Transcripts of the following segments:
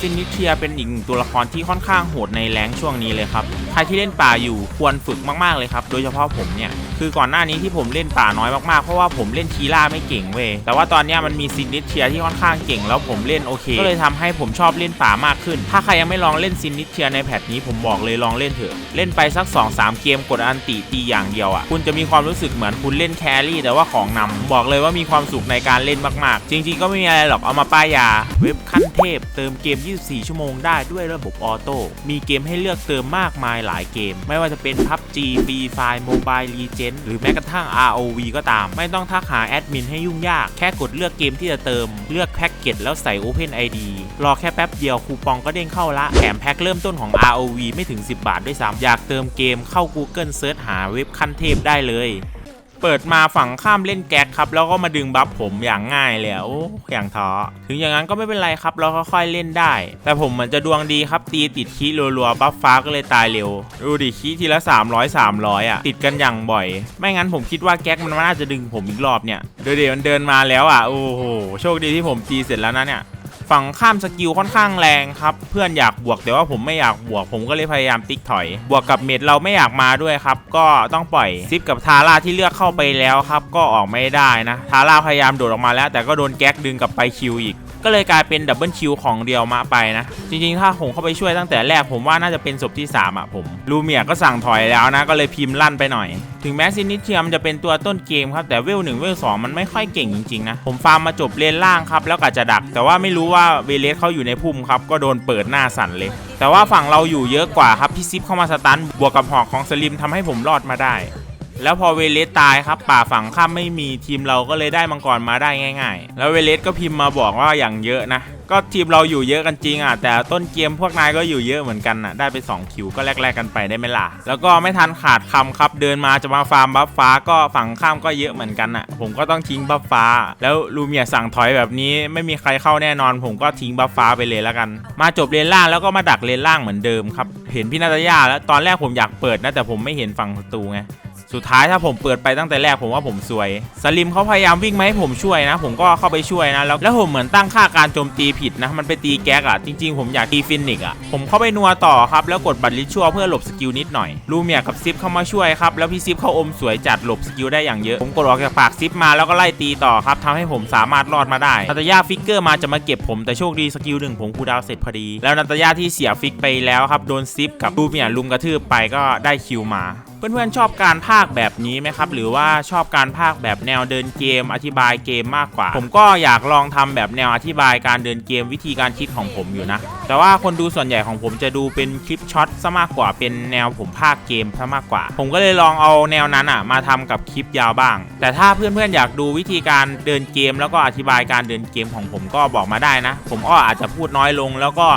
ซินนิเทียเป็นอีกตัวละครที่ค่อนข้างโหดในแรงช่วงนี้เลยครับ ใครที่เล่นป่าอยู่ควรฝึกมากๆเลยครับ โดยเฉพาะผมเนี่ย คือก่อนหน้านี้ที่ผมเล่นป่าน้อยมากๆ เพราะว่าผมเล่นคีล่าไม่เก่งเว้ย แต่ว่าตอนนี้มันมีซินนิเทียที่ค่อนข้างเก่งแล้วผมเล่นโอเค ก็เลยทำให้ผมชอบเล่นป่ามากขึ้น ถ้าใครยังไม่ลองเล่นซินนิเทียในแพทนี้ผมบอกเลยลองเล่นเถอะ เล่นไปสัก 2-3 เกมกดอันติตีอย่างเดียวอะ คุณจะมีความรู้สึกเหมือนคุณเล่นแครี่แต่ว่าของนำบอกเลยว่ามีความสุขในการเล่นมากๆ จริง ๆ ก็ไม่มีอะไรหรอกเอามาป้ายยา เว็บขั้นเทพ เติมเกม 24 ชั่วโมงได้ด้วยระบบออโต้มีเกมให้เลือกเติมมากมายหลายเกม ไม่ว่าจะเป็น PUBG Free Fire Mobile Legends หรือแม้กระทั่ง ROV ก็ตาม ไม่ต้องทักหาแอดมินให้ยุ่งยาก แค่กดเลือกเกมที่จะเติม เลือกแพ็กเกจแล้วใส่ Open ID รอแค่แป๊บเดียวคูปองก็เด้งเข้าละ แถมแพ็กเริ่มต้นของ ROV ไม่ถึง 10 บาทด้วยซ้ำอยากเติมเกมเข้า Google Search หาเว็บขั้นเทพได้เลย เปิดมาฝั่งข้ามเล่นแก๊กครับ แล้วก็มาดึงบัฟผมอย่างง่ายเลยอะโอ้อย่างท้อถึงอย่างนั้นก็ไม่เป็นไรครับ เราค่อยๆเล่นได้ แต่ผมมือนจะดวงดีครับ ตีติดคีรัวๆบัฟฟ้าก็เลยตายเร็ว ดูดิคีทีละ 300 300 อะ ติดกันอย่างบ่อย ไม่งั้นผมคิดว่าแก๊กมันน่าจะดึงผมอีกรอบเนี่ยเดี๋ยวเดี๋ยวมันเดินมาแล้วอะโอ้โหโชคดีที่ผมตีเสร็จแล้วนะเนี่ย ฝั่งข้ามสกิลค่อนข้างแรงครับ เพื่อนอยากบวกแต่ว่าผมไม่อยากบวก ผมก็เลยพยายามติ๊กถอย บวกกับเมดเราไม่อยากมาด้วยครับ ก็ต้องปล่อยซิปกับทาร่าที่เลือกเข้าไปแล้วครับ ก็ออกไม่ได้นะ ทาร่าพยายามโดดออกมาแล้ว แต่ก็โดนแก๊กดึงกลับไปคิวอีก ก็เลยกลายเป็นดับเบิลคิวของเดียวมาไปนะ จริงๆ ถ้าผมเข้าไปช่วยตั้งแต่แรกผมว่าน่าจะเป็นศพที่ 3 อะผม ลูเมียก็สั่งถอยแล้วนะ ก็เลยพิมพ์ลั่นไปหน่อย ถึงแม้ซินิเทียมจะเป็นตัวต้นเกมครับ แต่เวลหนึ่งเวลสองมันไม่ค่อยเก่งจริงๆนะ ผมฟาร์มมาจบเลนล่างครับ แล้วก็จะดัก แต่ว่าไม่รู้ว่าเวเลสเขาอยู่ในพุ่มครับก็โดนเปิดหน้าสั่นเลย แต่ว่าฝั่งเราอยู่เยอะกว่าครับพี่ซิปเข้ามาสตันบวกกับหอกของสลิมทำให้ผมรอดมาได้ แล้วพอเวเลสตายครับป่าฝั่งข้ามไม่มีทีมเราก็เลยได้มังกรมาได้ง่าย ๆ แล้วเวเลสก็พิมพ์มาบอกว่าอย่างเยอะนะ ก็ทีมเราอยู่เยอะกันจริงอะแต่ต้นเกมพวกนายก็อยู่เยอะเหมือนกันอะได้ไป 2 คิวก็แลกๆกันไปได้ไหมล่ะแล้วก็ไม่ทันขาดคำครับเดินมาจะมาฟาร์มบัฟฟ้าก็ฝั่งข้ามก็เยอะเหมือนกันอะ ผมก็ต้องทิ้งบัฟฟ้า แล้วลูเมียสั่งถอยแบบนี้ไม่มีใครเข้าแน่นอน ผมก็ทิ้งบัฟฟ้าไปเลยแล้วกัน มาจบเลนล่างแล้วก็มาดักเลนล่างเหมือนเดิมครับเห็นพี่นาตยาแล้วตอนแรกผมอยากเปิดนะแต่ผมไม่เห็นฝั่งศัตรูไง สุดท้ายถ้าผมเปิดไปตั้งแต่แรกผมว่าผมซวย สลิมเขาพยายามวิ่งมาให้ผมช่วยนะ ผมก็เข้าไปช่วยนะ แล้วแล้วผมเหมือนตั้งค่าการโจมตีผิดนะ มันไปตีแก๊กอะจริงๆ ผมอยากตีฟินิกซ์อะผมเข้าไปนัวต่อครับ แล้วกดบัตรลิชัวเพื่อหลบสกิลนิดหน่อย ลูเมียกับซิปเข้ามาช่วยครับ แล้วพี่ซิปเขาอมสวยจัดหลบสกิลได้อย่างเยอะ ผมกดออกจากปากซิปมาแล้วก็ไล่ตีต่อครับทำให้ผมสามารถรอดมาได้นาตาย่าฟิกเกอร์มาจะมาเก็บผมแต่โชคดีสกิลหนึ่งผมคูดาวเสร็จพอดี แล้วนาตาย่าที่เสียฟิกไปแล้วครับโดนซิปกับลูเมียลุมกระทืบไปก็ได้คิวมา เพื่อนๆชอบการพากย์แบบนี้ไหมครับ หรือว่าชอบการพากย์แบบแนวเดินเกม อธิบายเกมมากกว่า ผมก็อยากลองทำแบบแนวอธิบายการเดินเกมวิธีการคิดของผมอยู่นะ แต่ว่าคนดูส่วนใหญ่ของผมจะดูเป็นคลิปช็อตซะมากกว่าเป็นแนวผมพากย์เกมซะมากกว่า ผมก็เลยลองเอาแนวนั้นอะมาทำกับคลิปยาวบ้าง แต่ถ้าเพื่อนๆอยากดูวิธีการเดินเกม แล้วก็อธิบายการเดินเกมของผมก็บอกมาได้นะ ผมก็อาจจะพูดน้อยลงแล้วก็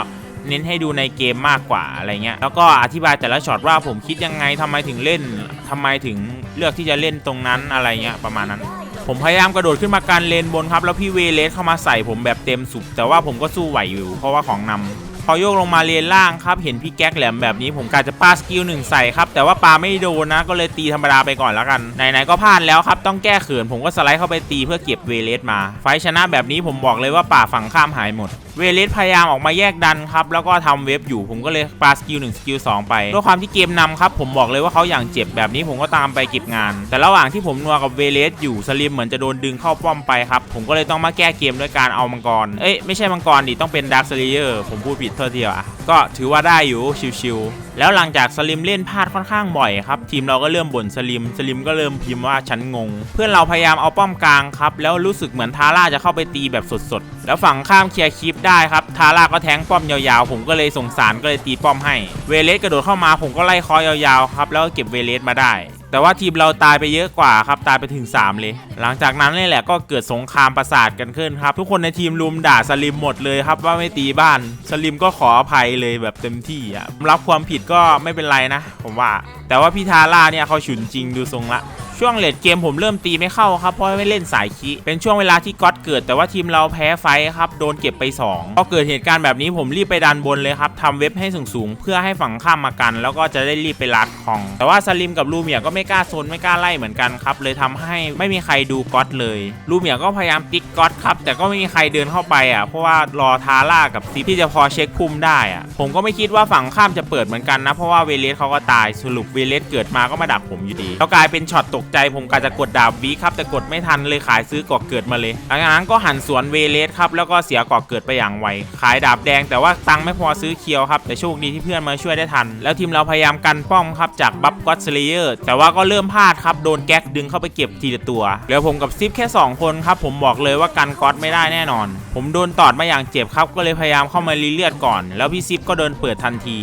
เน้นให้ดูในเกมมากกว่าอะไรเงี้ยแล้วก็อธิบายแต่ละช็อตว่าผมคิดยังไงทำไมถึงเล่นทำไมถึงเลือกที่จะเล่นตรงนั้นอะไรเงี้ยประมาณนั้น ผมพยายามกระโดดขึ้นมาการเลนบนครับแล้วพี่เวเลสเข้ามาใส่ผมแบบเต็มสุดแต่ว่าผมก็สู้ไหวอยู่ เพราะว่าของนำพอโยกลงมาเลนล่างครับ เห็นพี่แก๊กแหลมแบบนี้ผมกะจะปาสกิลหนึ่งใส่ครับ แต่ว่าปาไม่โดนนะ ก็เลยตีธรรมดาไปก่อนแล้วกัน ไหนๆก็พลาดแล้วครับ ต้องแก้เขินผมก็สไลด์เข้าไปตีเพื่อเก็บเวเลสมา ไฟชนะแบบนี้ผมบอกเลยว่าป่าฝั่งข้ามหายหมดเวเลสพยายามออกมาแยกดันครับ แล้วก็ทำเวฟอยู่ผมก็เลยปาสกิล1สกิล2ไปด้วยความที่เกมนำครับผมบอกเลยว่าเขาอย่างเจ็บแบบนี้ผมก็ตามไปเก็บงาน แต่ระหว่างที่ผมนัวกับเวเลสอยู่สลิมเหมือนจะโดนดึงเข้าป้อมไปครับผมก็เลยต้องมาแก้เกมด้วยการเอามังกรเอ้ยไม่ใช่มังกรดิต้องเป็นดาร์คเซเลเยอร์ผมพูดผิดเท่าทีอะก็ถือว่าได้อยู่ชิวๆแล้วหลังจากสลิมเล่นพลาดค่อนข้างบ่อยครับ ทีมเราก็เริ่มบ่นสลิม สลิมก็เริ่มพิมพ์ว่าฉันงง เพื่อนเราพยายามเอาป้อมกลางครับ แล้วรู้สึกเหมือนทาร่าจะเข้าไปตีแบบสดๆ แล้วฝั่งข้ามเคลียร์คลิปได้ครับ ทาร่าก็แทงป้อมยาวๆ ผมก็เลยสงสารก็เลยตีป้อมให้ เวเลสกระโดดเข้ามาผมก็ไล่คอยยาวๆครับ แล้วก็เก็บเวเลสมาได้ แต่ว่าทีมเราตายไปเยอะกว่าครับตายไปถึง 3 เลย หลังจากนั้นนี่แหละก็เกิดสงครามประสาทกันขึ้นครับ ทุกคนในทีมรุมด่าสลิมหมดเลยครับว่าไม่ตีบ้านสลิมก็ขออภัยเลยแบบเต็มที่อะรับความผิดก็ไม่เป็นไรนะ ผมว่า แต่ว่าพี่ทาร่าเนี่ยเขาฉุนจริงดูทรงละช่วงเลดเกมผมเริ่มตีไม่เข้าครับเพราะไม่เล่นสายคิเป็นช่วงเวลาที่ก๊อตเกิดแต่ว่าทีมเราแพ้ไฟครับโดนเก็บไป2พอเกิดเหตุการณ์แบบนี้ผมรีบไปดันบนเลยครับทำเว็บให้สูงๆ เพื่อให้ฝั่งข้ามมากัน แล้วก็จะได้รีบไปรัดของ แต่ว่าสลิมกับลูเมียก็ไม่ไม่กล้าโซนไม่กล้าไล่เหมือนกันครับ เลยทำให้ไม่มีใครดูก๊อตเลยลูเมียก็พยายามติ๊กก๊อตครับ แต่ก็ไม่มีใครเดินเข้าไปอะเพราะว่ารอทาร่ากับซิปที่จะพอเช็คพุ่มได้อะผมก็ไม่คิดว่าฝั่งข้ามจะเปิดเหมือนกันนะเพราะว่าเวเลสเขาก็ตายสรุปเวเลสเกิดมาก็มาดักผมอยู่ดีแล้วกลายเป็นช็อตตกใจผมกะจะกดดาบวีครับแต่กดไม่ทันเลยขายซื้อกอกเกิดมาเลยหลังจากนั้นก็หันสวนเวเลสครับแล้วก็เสียกอกเกิดไปอย่างไวขายดาบแดง แต่ว่าตังไม่พอซื้อเคียวครับแต่โชคดีที่เพื่อนมาช่วยได้ทัน แล้วทีมเราพยายามกันป้อมครับจากบัฟก็อตสเลเยอร์แต่ว่าก็เริ่มพลาดครับ โดนแก๊กดึงเข้าไปเก็บทีละตัว เหลือผมกับซิปแค่สองคนครับ ผมบอกเลยว่ากันก๊อตไม่ได้แน่นอน ผมโดนตอดมาอย่างเจ็บครับ ก็เลยพยายามเข้ามารีเลือดก่อน แล้วพี่ซิปก็เดินเปิดทันที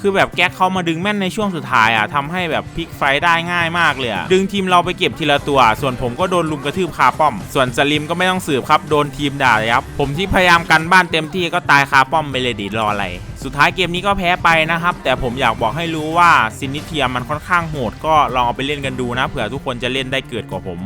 คือแบบแก๊กเขามาดึงแม่นในช่วงสุดท้ายอะทำให้แบบพลิกไฟได้ง่ายมากเลยดึงทีมเราไปเก็บทีละตัว ส่วนผมก็โดนลุมกระทืบคาป้อม ส่วนสลิมก็ไม่ต้องสืบครับโดนทีมด่าเลยครับผมที่พยายามกันบ้านเต็มที่ก็ตายคาป้อมไปเลยดิรออะไรสุดท้ายเกมนี้ก็แพ้ไปนะครับ แต่ผมอยากบอกให้รู้ว่าซินิเทียมันค่อนข้างโหดก็ลองเอาไปเล่นกันดูนะเผื่อทุกคนจะเล่นได้เกิดกว่าผม